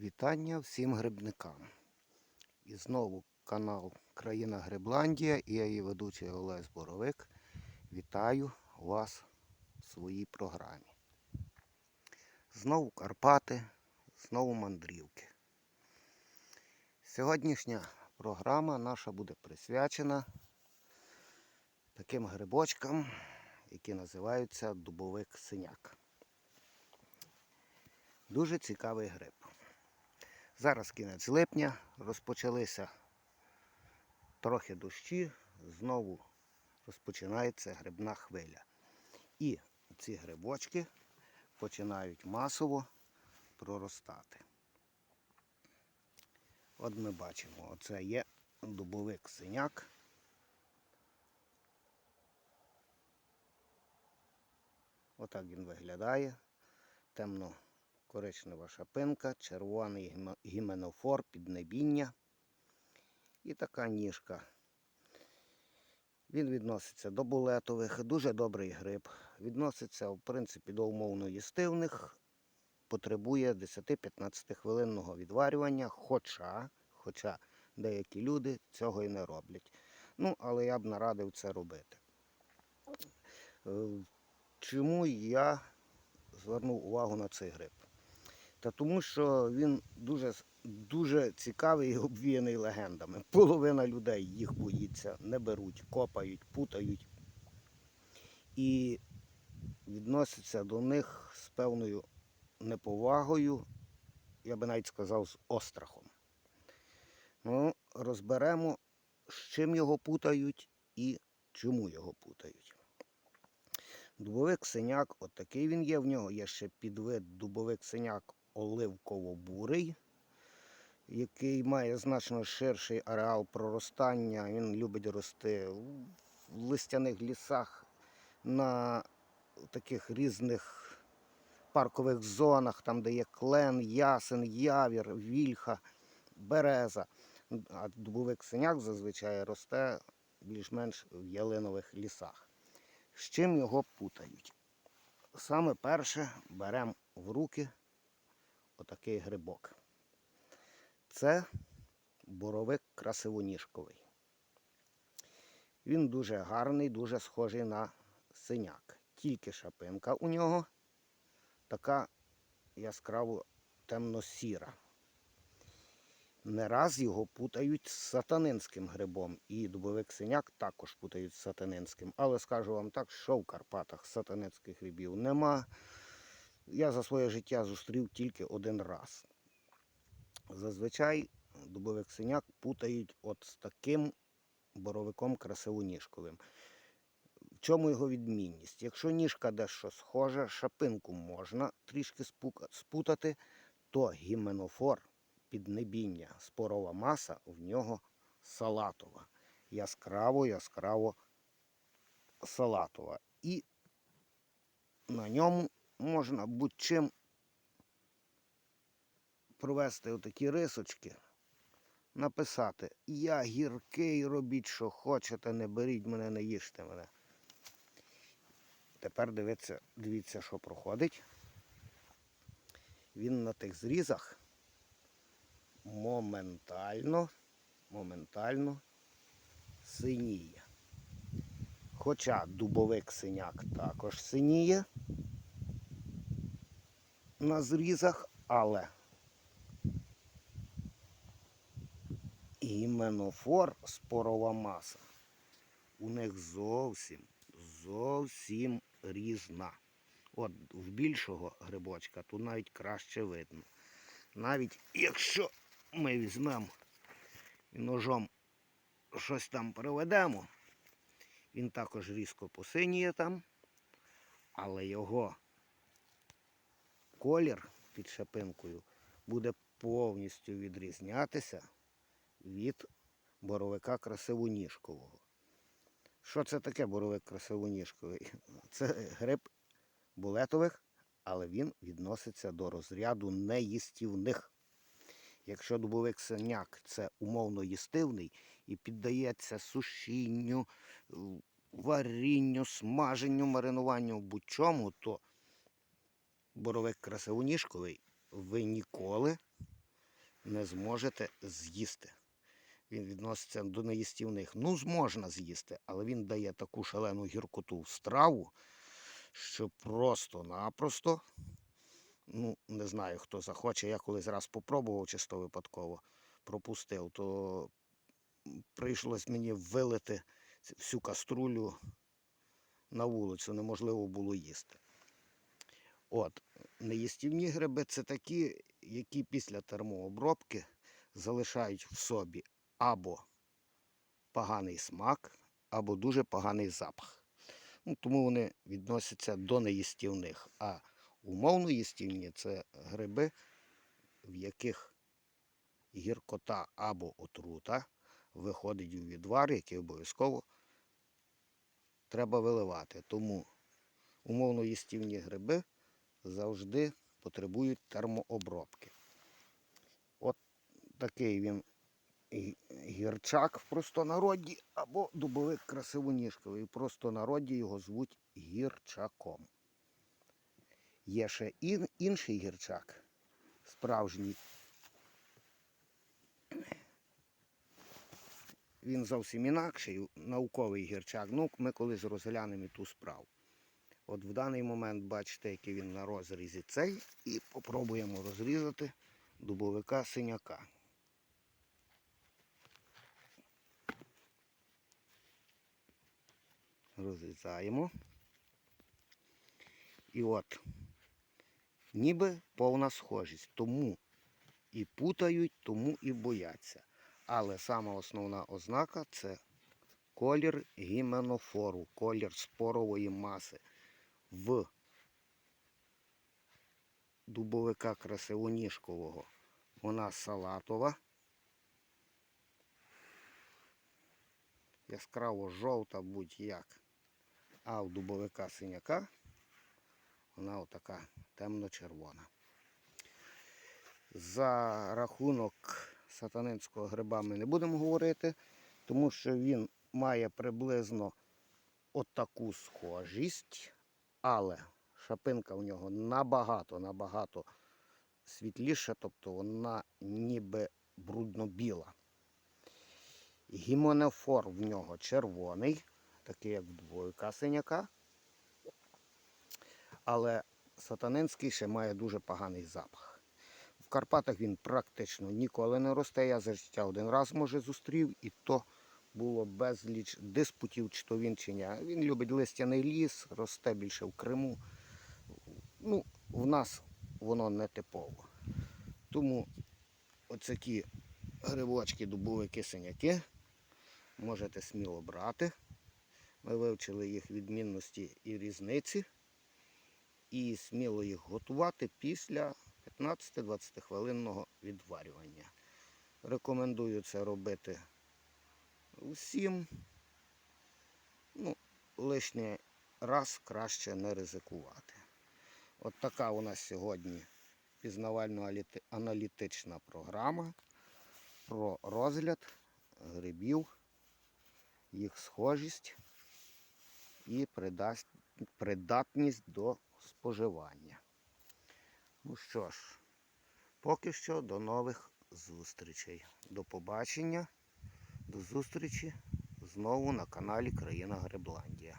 Вітання всім грибникам. І знову канал Країна Грибландія і я її ведучий Олесь Боровик. Вітаю вас в своїй програмі. Знову Карпати, знову мандрівки. Сьогоднішня програма наша буде присвячена таким грибочкам, які називаються дубовик синяк. Дуже цікавий гриб. Зараз кінець липня, розпочалися трохи дощі, знову розпочинається грибна хвиля. І ці грибочки починають масово проростати. От ми бачимо, оце є дубовик синяк. Отак він виглядає. Темно коричнева шапинка, червоний гіменофор, піднебіння і така ніжка. Він відноситься до булетових, дуже добрий гриб. Відноситься, в принципі, до умовно їстивних, потребує 10-15 хвилинного відварювання, хоча, хоча деякі люди цього і не роблять. Ну, але я б нарадив це робити. Е, Чому я звернув увагу на цей гриб? Та тому що він дуже, дуже цікавий і обвіяний легендами. Половина людей їх боїться, не беруть, копають, путають. І відносяться до них з певною неповагою, я би навіть сказав, з острахом. Ну, розберемо, з чим його путають і чому його путають. Дубовик синяк, от такий він є. В нього є ще підвид дубовик синяк оливково-бурий, який має значно ширший ареал проростання. Він любить рости в листяних лісах на таких різних паркових зонах, там, де є клен, ясен, явір, вільха, береза. А дубовик синяк зазвичай росте більш-менш в ялинових лісах. З чим його путають? Саме перше беремо в руки отакий грибок. Це боровик красивоніжковий. Він дуже гарний, дуже схожий на синяк. Тільки шапинка у нього така яскраво темно-сіра. Не раз його путають з сатанинським грибом, і дубовик синяк також путають з сатанинським. Але скажу вам так, що в Карпатах сатанинських грибів нема. Я за своє життя зустрів тільки один раз. Зазвичай дубовик синяк путають от з таким боровиком красивоніжковим. В чому його відмінність? Якщо ніжка дещо схожа, шапинку можна трішки спутати, то гіменофор піднебіння, спорова маса в нього салатова. Яскраво, яскраво салатова. І на ньому можна будь-чим провести отакі рисочки, написати Я гіркий, робіть, що хочете, не беріть мене, не їжте мене. Тепер дивіться, дивіться, що проходить. Він на тих зрізах моментально, моментально синіє. Хоча дубовик синяк також синіє на зрізах, але іменофор спорова маса у них зовсім, зовсім різна. От в більшого грибочка тут навіть краще видно. Навіть якщо ми візьмемо і ножом щось там проведемо, він також різко посиніє там, але його колір під шапинкою буде повністю відрізнятися від боровика красивоніжкового. Що це таке боровик красивоніжковий? Це гриб булетових, але він відноситься до розряду неїстівних. Якщо дубовик синяк це умовно їстивний і піддається сушінню, варінню, смаженню, маринуванню будь-чому, то боровик красивоніжковий ви ніколи не зможете з'їсти. Він відноситься до неїстівних. Ну, можна з'їсти, але він дає таку шалену гіркоту в страву, що просто-напросто, ну, не знаю, хто захоче. Я колись раз попробував чисто випадково, пропустив, то прийшлось мені вилити всю каструлю на вулицю, неможливо було їсти. От, неїстівні гриби це такі, які після термообробки залишають в собі або поганий смак, або дуже поганий запах. Ну, тому вони відносяться до неїстівних. А умовно їстівні це гриби, в яких гіркота або отрута виходить у відвар, який обов'язково треба виливати. Тому умовно їстівні гриби завжди потребують термообробки. От такий він гірчак в простонароді або дубовик красивоніжковий. В простонароді його звуть гірчаком. Є ще ін- інший гірчак, справжній. Він зовсім інакший, науковий гірчак. Ну, ми колись розглянемо ту справу. От в даний момент бачите, який він на розрізі цей, і попробуємо розрізати дубовика синяка. Розрізаємо. І от, ніби повна схожість. Тому і путають, тому і бояться. Але сама основна ознака це колір гіменофору, колір спорової маси. В дубовика красивоніжкового вона салатова. Яскраво жовта будь-як. А в дубовика синяка вона отака темно-червона. За рахунок сатанинського гриба ми не будемо говорити, тому що він має приблизно отаку схожість, але шапинка у нього набагато, набагато світліша, тобто вона ніби брудно-біла. Гіменофор в нього червоний, такий як двойка синяка. Але сатанинський ще має дуже поганий запах. В Карпатах він практично ніколи не росте. Я за життя один раз, може, зустрів, і то було безліч диспутів, чи то він чи ні. Він любить листяний ліс, росте більше в Криму. Ну, в нас воно не типово. Тому оцякі грибочки, дубовики, синяки можете сміло брати. Ми вивчили їх відмінності і різниці. І сміло їх готувати після 15-20 хвилинного відварювання. Рекомендую це робити усім. Ну, лишній раз краще не ризикувати. От така у нас сьогодні пізнавально-аналітична програма про розгляд грибів, їх схожість і придатність до споживання. Ну що ж, поки що до нових зустрічей. До побачення, до зустрічі знову на каналі Країна Грибландія.